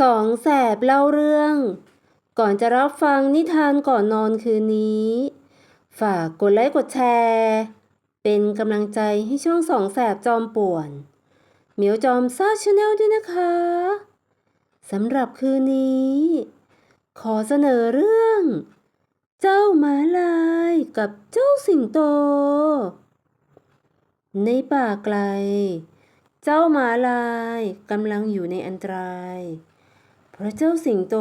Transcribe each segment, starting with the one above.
สองแสบเล่าเรื่อง ก่อนจะรับฟังนิทานก่อนนอนคืนนี้ ฝากกดไลค์กดแชร์ เป็นกำลังใจให้ช่องสองแสบจอมป่วน เหมียวจอมซ่าชาแนลด้วยนะคะสำหรับคืนนี้ ขอเสนอเรื่อง เจ้าหมาลายกับเจ้าสิงโต ในป่าไกล เจ้าหมาลายกำลังอยู่ในอันตราย พระเจ้าสิงโต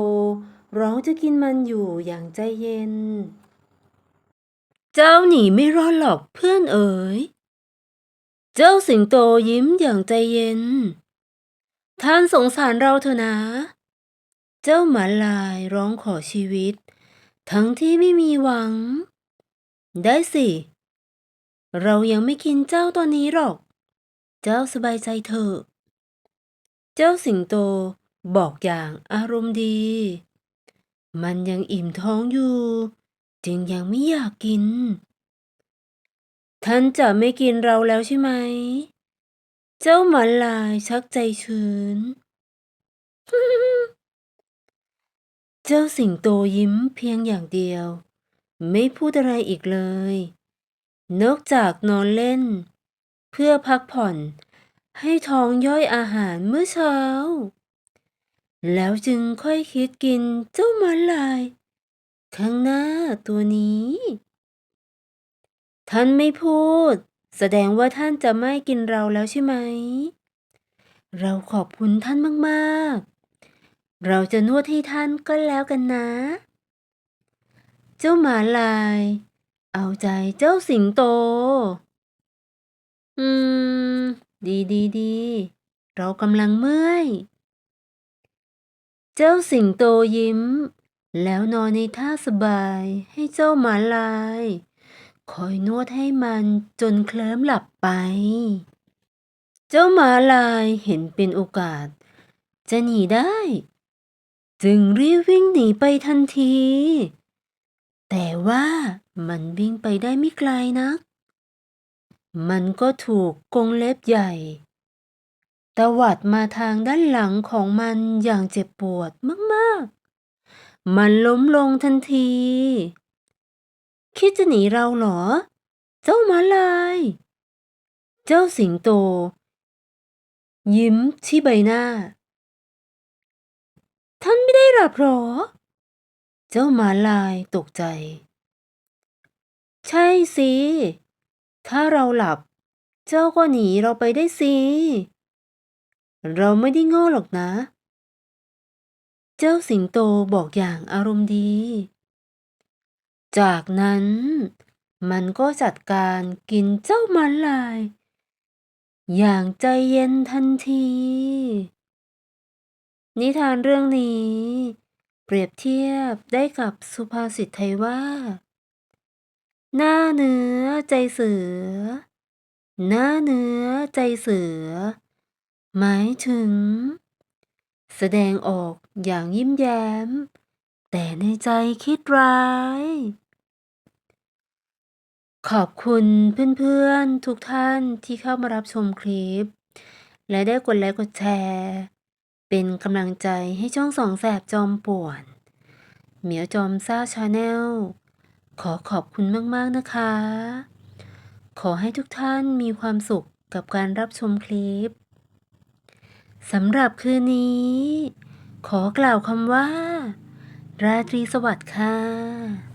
ร้องจะกินมันอยู่อย่างใจเย็น เจ้าหนีไม่รอดหรอกเพื่อนเอ๋ย เจ้าสิงโตยิ้มอย่างใจเย็น ท่านสงสารเราเถอะนะ เจ้าหมาลายร้องขอชีวิต ทั้งที่ไม่มีหวัง ได้สิ เรายังไม่กินเจ้าตอนนี้หรอก เจ้าสบายใจเถอะ เจ้าสิงโต บอกอย่างอารมณ์ดี มันยังอิ่มท้องอยู่ จึงยังไม่อยากกิน ท่านจะไม่กินเราแล้วใช่ไหม เจ้าหมาลายชักใจชื้น เจ้าสิงโตยิ้มเพียงอย่างเดียว ไม่พูดอะไรอีกเลย นอกจากนอนเล่น เพื่อพักผ่อนให้ท้องย่อยอาหารเมื่อเช้า แล้วจึงค่อยคิดกินเจ้ามาลาย ข้างหน้าตัวนี้ ท่านไม่พูด แสดงว่าท่านจะไม่กินเราแล้วใช่ไหม เราขอบคุณท่านมากๆ เราจะนวดให้ท่านก็แล้วกันนะ เจ้าหมาลาย เอาใจเจ้าสิงโต อืม ดีดีดี เรากำลังเมื่อย เจ้าสิงโตยิ้ม แล้วนอนในท่าสบายให้เจ้าหมาลาย คอยนวดให้มันจนเคลิ้มหลับไป เจ้าหมาลายเห็นเป็นโอกาส จะหนีได้ จึงรีบวิ่งหนีไปทันที แต่ว่ามันวิ่งไปได้ไม่ไกลนัก มันก็ถูกกรงเล็บใหญ่ ตวัดมาทางด้านหลังของมันอย่างเจ็บปวดมากๆ มันล้มลงทันที คิดจะหนีเราเหรอ เจ้ามาลาย เจ้าสิงโต ยิ้มที่ใบหน้า ท่านไม่ได้หลับหรอ เจ้ามาลายตกใจ ใช่สิ ถ้าเราหลับ เจ้าก็หนีเราไปได้สิ เราไม่ได้โง่หรอกนะ เจ้าสิงโตบอกอย่างอารมณ์ดี จากนั้น มันก็จัดการกินเจ้าหมาลาย อย่างใจเย็นทันที นิทานเรื่องนี้ เปรียบเทียบได้กับสุภาษิตไทยว่า หน้าเนื้อใจเสือ หน้าเนื้อใจเสือ หมายถึง แสดงออกอย่างยิ้มแย้ม แต่ในใจคิดร้าย ขอบคุณเพื่อนๆ ทุกท่านที่เข้ามารับชมคลิป และได้กดไลค์กดแชร์ เป็นกำลังใจให้ช่องสองแสบจอมป่วน เหมียวจอมซ่าชาแนลขอขอบคุณมาก ๆ นะคะ ขอให้ทุกท่านมีความสุขกับการรับชมคลิป สำหรับคืนนี้ ขอกล่าวคำว่า ราตรีสวัสดิ์ค่ะ